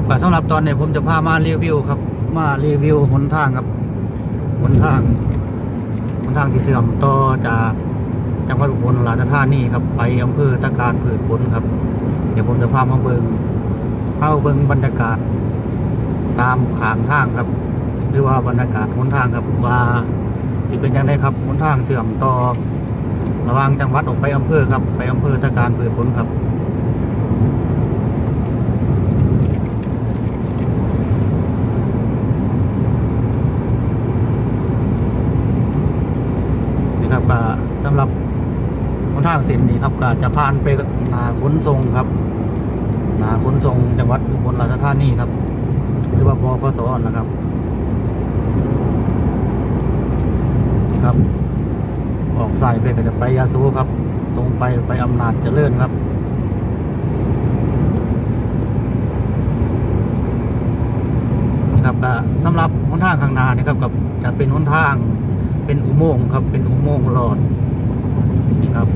ครับก็สำหรับตอนนี้ผมจะพามารีวิวครับ มารีวิวหนทางครับหนทางหนทางที่เสื่อมต่อจากจังหวัดอุบลราชธานีครับไปอำเภอตะการผืดผลครับ เดี๋ยวผมจะพามาเบิงพามาเบิงบรรยากาศ ตามขางทางครับ หรือว่าบรรยากาศหนทางครับว่าสิเป็นยังไงครับหนทางเสื่อมต่อระหว่างจังหวัดออกไปอำเภอครับ ไปอำเภอตะการผืดผลครับ นี่ครับก็สำหรับ ทางเส้นนี้ครับก็จะผ่านไปนาขนส่งครับนาขนส่งจังหวัดอุบลราชธานีครับ หรือว่าบคสนะครับนี่ครับ ออกสายไปก็จะไปยาสูครับ ตรงไปไปอำนาจเจริญครับนี่ครับก็สำหรับหนทางข้างหน้านี่ครับกับจะเป็นหนทางเป็นอุโมงค์ครับ เป็นอุโมงค์หลอดนี่ครับ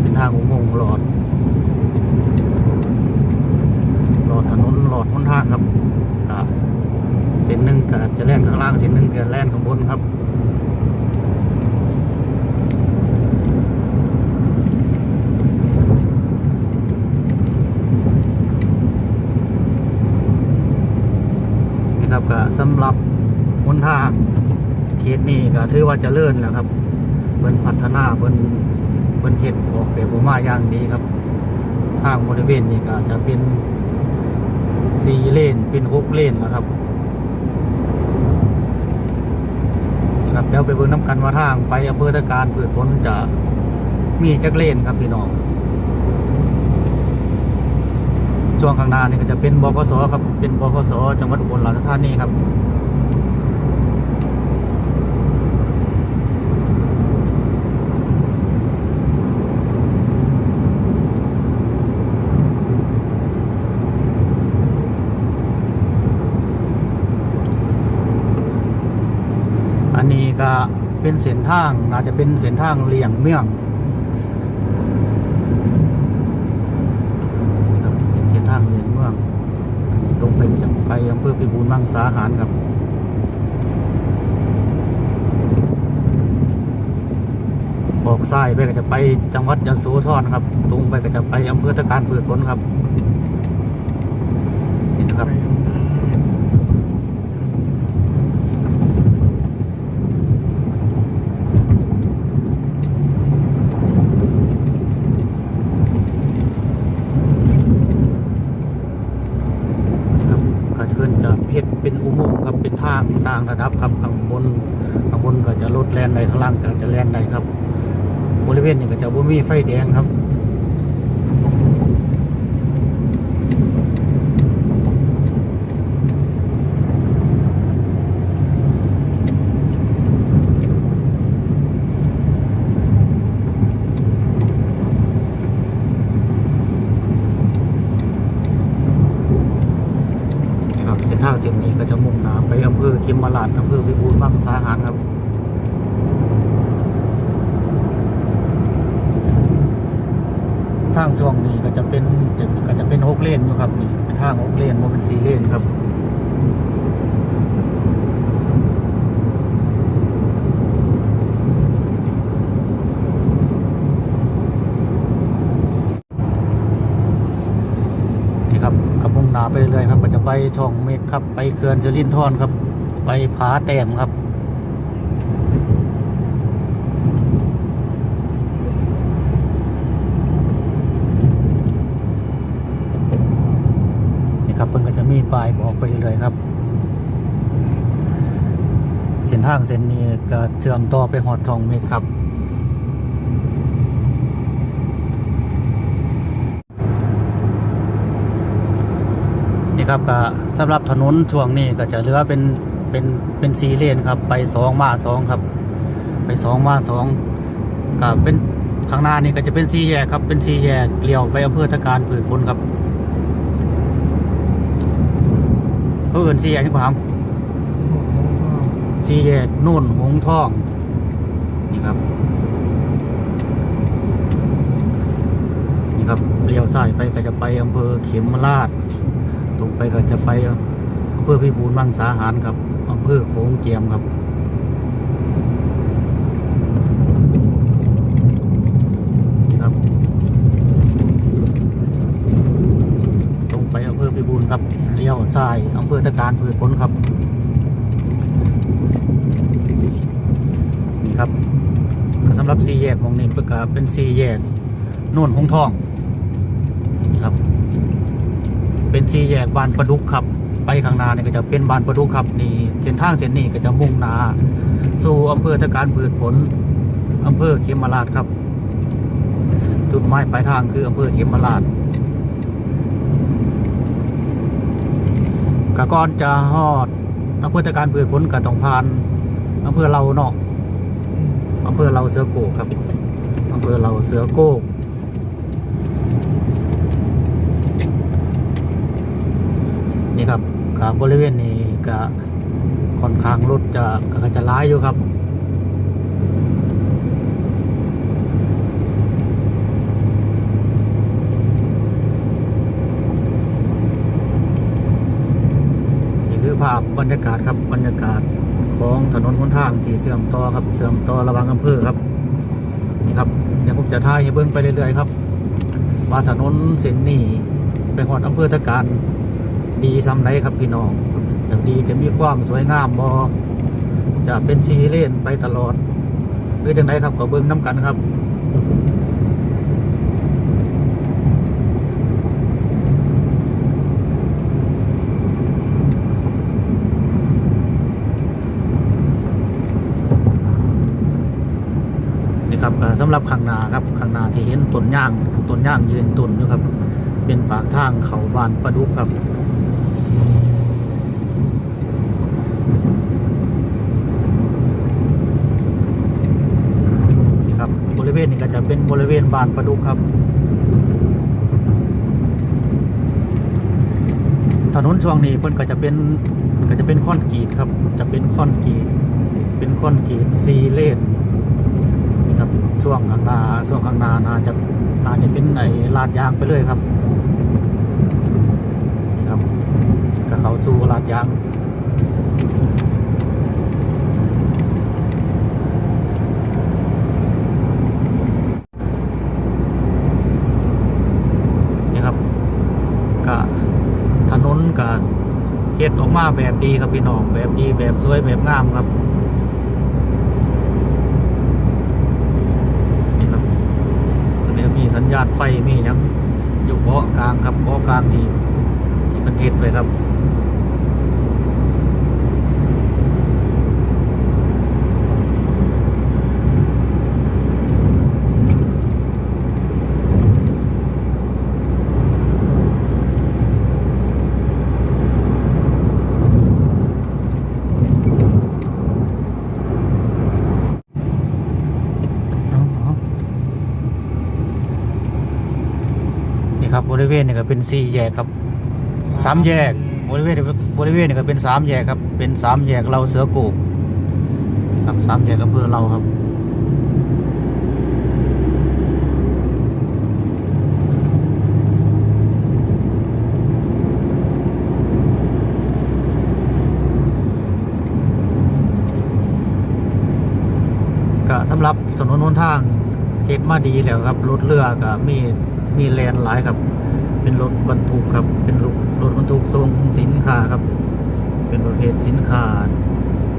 เป็นทางอุโมงค์ หลอด หลอดถนนหลอดหนทางครับก็เส้นหนึ่งก็จะแล่นข้างล่างเส้นหนึ่งก็แล่นข้างบนครับนี่ครับก็สำหรับหนทางเขตนี้ก็ถือว่าจเจริญแล้วครับเพิ่นพัฒนาเพิ่น พิ่นเฮ็ดออกแบบออกมาอย่างดีครับทางบริเวณนี้ก็จะเป็นสี่เลนเป็นหกเลนนะครับครับเดี๋ยวไปเบิ่งน้ำกันว่าทางไปอำเภอตะการผืดพ้นจะมีจักเลนครับพี่น้องช่วงข้างหน้านี่ก็จะเป็นบกสครับเป็นบกสจังหวัดอุบลราชธานีครับ อันนี้ก็ เป็นเส้นทางน่าจะเป็นเส้นทางเลี่ยงเมืองนี่ครับเป็นเส้นทางเลี่ยงเมืองอันนี้ตรงไปจะไปอำเภอพิบูลมังสาหารครับออกซ้ายไปก็จะไปจังหวัดยะโสธรครับ ตรงไปก็จะไปอำเภอตะการเผืดผลครับนี่นะครับ ครับก็เชิญจะเพชรเป็นอุโมงค์ครับเป็นทางต่างระดับครับข้างบนข้างบนก็จะลดแลนไดข้างล่างก็จะแลนไดครับ บริเวณนี้ก็จะบ่มีไฟแดงครับ นี่ครับเส้นทางเส้นนี้ก็จะมุ่งหน้าไปอำเภอคิมมาลาดอำเภอพิบูลบ้างสาหารครับทางช่วงนี้ก็จะเป็นจะก็จะเป็นหกเลนอยู่ครับนี่เป็นทางหกเลนโมเป็นสี่เลนครับ นี่ครับกับมุ่งหนา ไปเรื่อยครับ ก็จะไปช่องเมฆครับ ไปเขื่อนเซรินทอนครับ ไปผาแต้มครับนี่ครับเพิ่นก็จะมีป้ายบอกไปเรื่อยครับ เส้นทางเส้นนี้ก็เชื่อมต่อไปหอดช่องเมฆครับ นี่ ครับก็สำหรับถนนช่วงนี้ก็จะเหลือเป็นเป็นเป็นสีเลนครับ ไปสองมาสองครับ ไปสองมาสองก็เป็นข้างหน้านี่ก็จะเป็นสี่แยกครับ เป็นสี่แยกเลี้ยวไปอำเภอตะการผืนพลครับเขาเอื่นสี่แยกนี่ครับสี่แยกนุ่นหงทองนี่ครับนี่ครับเลี้ยวซ้ายไปก็จะไปอำเภอเขมราช ตรงไปก็จะไปอำเภอพิบูลมังสาหารครับอำเภอโขงเจียมครับนี่ครับ ตรงไปอำเภอพิบูลครับเลี้ยวซ้ายอำเภอตะการพืชผลครับนี่ครับสำหรับสี่แยกของนี้ประกาศเป็นสี่แยกน่นหงทองนี่ครับ เป็นสี่แยกบานประดุกครับ ไปข้างหน้าเนี่ยก็จะเป็นบานประดุกครับนี่เส้นทางเส้นนี้ก็จะมุ่งหนาสู่อำเภอตะการพืชผลอำเภอเขมราชครับ จุดหมายปลายทางคืออำเภอเขมราชกก่อนจะฮอดอำเภอตะการพืชผลก็ต้องผ่านอำเภอเราเนาะอำเภอเราเสือโกกครับอำเภอเราเสือโกก นี่ครับ กับบริเวณนี้ก็ค่อนข้างรถจะก็จะร้ายอยู่ครับนี่คือภาพบรรยากาศครับบรรยากาศของถนนหนทางที่เชื่อมต่อครับเชื่อมต่อระหว่างอำเภอครับนี่ครับเดี๋ยวผมจะถ่ายให้เบิ้งไปเรื่อยๆครับว่าถนนเส้นนี้ไปหอดอำเภอตะการ ดีซ้ำไรครับพี่น้องจะดีจะมีความสวยงามบอจะเป็นซีเลนไปตลอด หรือจังไรครับก็เบิ้งน้ำกันครับนี่ครับสำหรับข้างนาครับข้างนาที่เห็นต้นย่างต้นย่างยืนต้นอยู่ครับ เป็นปากทางเขาบานประดุกครับ นี่ครับบริ เวณนี้ก็จะเป็นบริเวณบานประดุกครับ ถนนช่วงนี้เพิ่นก็จะเป็นก็จะเป็นคอนกรีตครับ จะเป็นคอนกรีตเป็นคอนกรีตซีเลนนี่ครับช่วงข้างหน้าช่วงข้างหน้าน่าจะน่าจะเป็นไอ้ลาดยางไปเลยครับนี่ครับก็เขาสู่ลาดยางนี่ครับก็ถนนก็เฮ็ดออก มาแบบดีครับพี่น้อง แบบดีแบบสวยแบบงามครับนี่ครับอันนี้มีสัญญาณไฟมีหยังอยู่เกาะกลางครับเกาะกลางที่ที่มันเทศเลยครับ นี่ค รับบริเวณนี่ก็เป็นสี่แยกครับสามแยกบริเวณนี่บริเวณนี่ก็เป็นสามแยกครับ เป็นสามแยกเราเสือโกกครับสามแยกอำเภอเราครับก็สำหรับถนนหนทางเขตมาดีแล้วครับรถเรือก็มีมีแลนหลายครับ เป็นรถบรรทุกครับ เป็นรถรถบรรทุกส่งสินค้าครับ เป็นประเภทสินค้า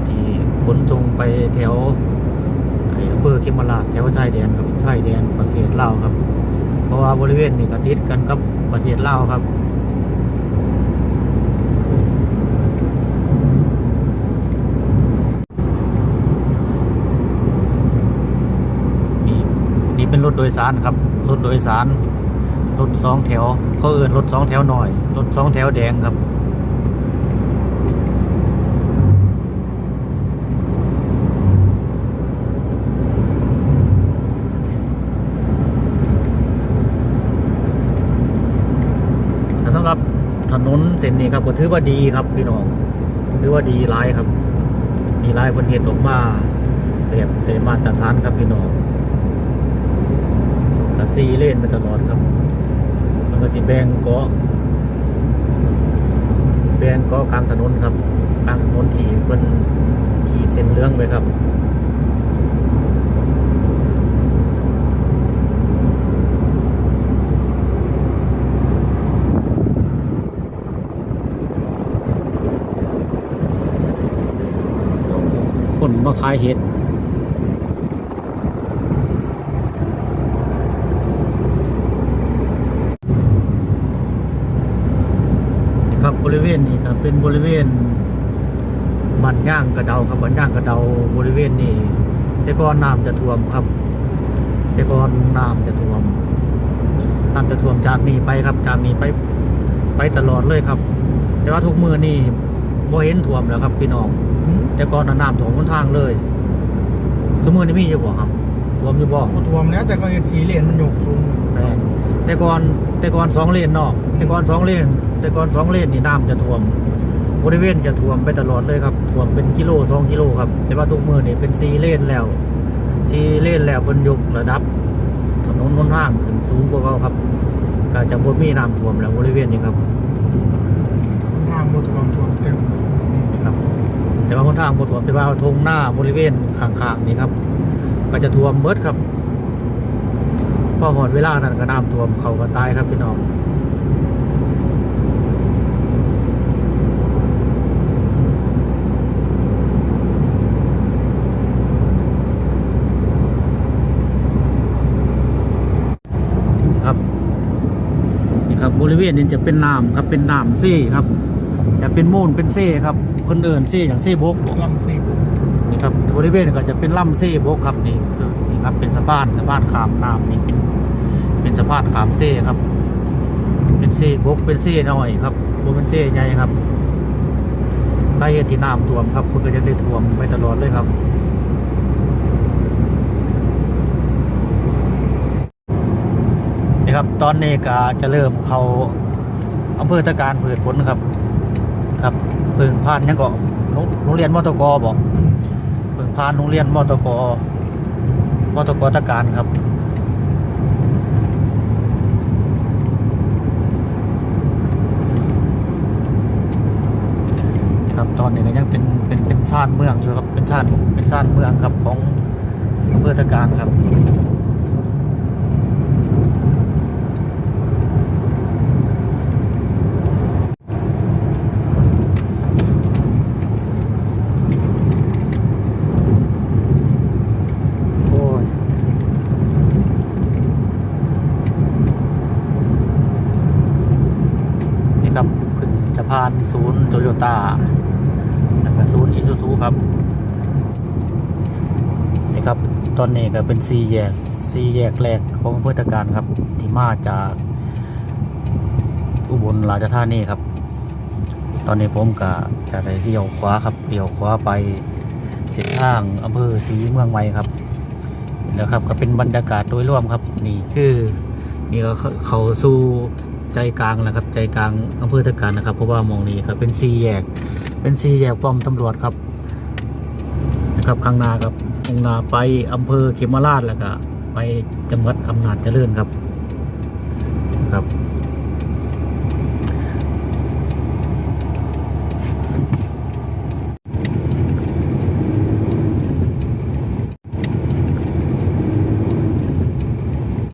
ที่ขนส่งไปแถวไอ้อำเภอเขมราชแถวชายแดนครับชายแดนประเทศลาวครับ เพราะว่าบริเวณนี้ก็ติดกันกับประเทศลาวครับนี่นี่เป็นรถโดยสารครับ รถโดยสาร รถสองแถวเขาเอื่นรถสองแถวหน่อย รถสองแถวแดงครับ สำหรับถนนเส้นนี้ครับก็ถือว่าดีครับพี่น้องถือว่าดีหลายครับ ดีหลายคนเห็นออกมาแบบเป็นมาตรฐานครับพี่น้องกับซีเลนมาตลอดครับ มันก็สิแบ่งเกาะแบ่งเกาะกลางถนนครับกลางถนนที่เพิ่นขีดเส้นเหลืองไว้ครับคนมาขายเห็ด ค รับบริเวณนี้ครับเป็นบริเวณบ้านย่างกระเดาครับบ้านย่างกระเดาบริเวณนี้ แต่ก่อนน้ำจะท่วมครับ แต่ก่อนน้ำจะท่วมน้ำจะท่วมจากนี้ไปครับ จากนี้ไปไปตลอดเลยครับ แต่ว่าทุกมือนี่บ่เห็นท่วมแล้วครับพี่น้อง แต่ก่อนน่ะน้ำท่วมบนทางเลยทุกมือนี่มีอยู่บ่ครับท่วมอยู่บ่บ่ท่วมแล้วแต่ก็เห็นสีเหรียญมันยกสูงแม่นแต่ก่อนแต่ก่อนสองเลนเนาะแต่ก่อนสองเลน แต่ก่อนสองเลนนี่น้ำจะท่วม บริเวณจะท่วมไปตลอดเลยครับท่วมเป็นกิโลสองกิโลครับ แต่ว่าทุกมือนี่เป็นซีเลนแล้วซีเลนแล้วเพิ่นยกระดับ ถนนนนทางขึ้นสูงกว่าเขาครับก็จะบ่มีน้ำท่วมแล้วบริเวณนี้ครับทางบ่ท่วมท่วมเต็มครับ แต่ว่าคนทางบ่ท่วมแต่ว่าทงหน้าบริเวณข้างๆนี่ครับ ก็จะท่วมเบิดครับพอหอดเวลานั้นก็น้ำท่วมเขาก็ตายครับพี่น้อง ครับนี่ค รับบริเวณนี้จะเป็นน้ำครับเป็นน้ำเซ่ครับ จะเป็นมูลเป็นเซ่ครับคนเดินเซ่อย่างเซ่บกบอกลำสีบุนี่ครับบริเวณนี้ก็จะเป็นลำเซ่บกครับนี่คือนี่ครับเป็นสะพานสะพานขามน้ำนี่เป็นเป็นสะพานขามเซ่ครับ เป็นเซ่บกเป็นเซ่น้อยครับบเป็นเซ่ใหญ่ครับสาเหตุที่น้ำท่วมครับมันก็จะได้ท่วมไปตลอดเลยครับ นี่ครับ ตอนนี้ก็จะเริ่มเขาอำเภอตะการเปิดผลครับ ครับเพิ่งผ่านยังก็โรงโรงเรียนมอตกบอกเพิ่งผ่านโรงเรียนมอตกมอตกตะการครับนี่ครับตอนนี้ก็ยังเป็นเป็นเป็นชาติเมืองอยู่ครับเป็นชาติเป็นชาติเมืองครับของอำเภอตะการครับ โอ้ยนี่ครับเพึ่งจะผ่านศูนย์โต้าแล้วก็ศูนย์อิซูซูครับ นี่ครับ ตอนนี้ก็เป็นสี่แยกสี่แยกแรกของเพื่อตการครับ ที่มาจากอุบลราชธานีครับ ตอนนี้ผมก็จะได้เลี้ยวขวาครับเลี้ยวขวาไปเส้นทางอำเภอศรีเมืองใหม่ครับแล้วครับก็เป็นบรรยากาศโดยรวมครับ นี่คือนี่ก็เขาเขาสู่ ใจกลางนะครับ ใจกลางอำเภอตะการนะครับ เพราะว่ามองนี้ครับ เป็นสี่แยก เป็นสี่แยกป้อมตำรวจครับ นะครับข้างหน้าครับข้างหน้าไปอำเภอเขมราชแล้วก็ไปจังหวัดอำนาจเจริญครับครับ